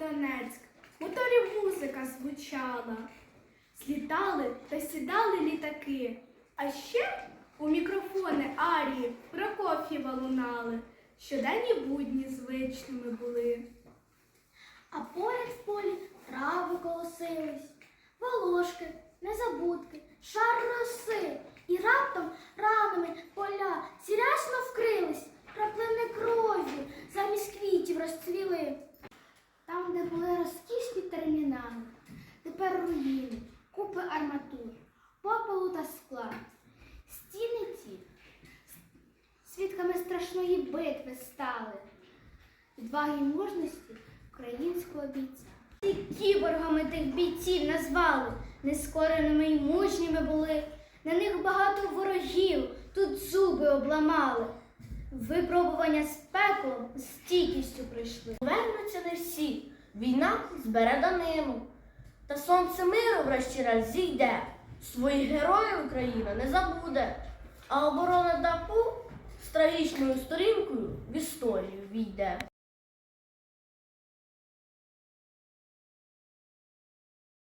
Донецьк, в моторі музика звучала. Злітали та сідали літаки. А ще у мікрофони арії Прокоф'єва лунали. Щоденні будні звичними були. А поряд в полі трави колосились, волошки, незабудки, шар роси, і раптом розкішні термінали, тепер руїни, купи арматур, попелу та скла. Стіни ті свідками страшної битви стали відваги й мужності українського бійця. І кіборгами тих бійців назвали, нескореними й мужніми були. На них багато ворогів тут зуби обламали. Випробування з пеклом стійкістю прийшли. Повернуться не всі, війна збере данину. Та сонце миру врешті-раз зійде. Своїх героїв Україна не забуде. А оборона ДАПУ з трагічною сторінкою в історію війде.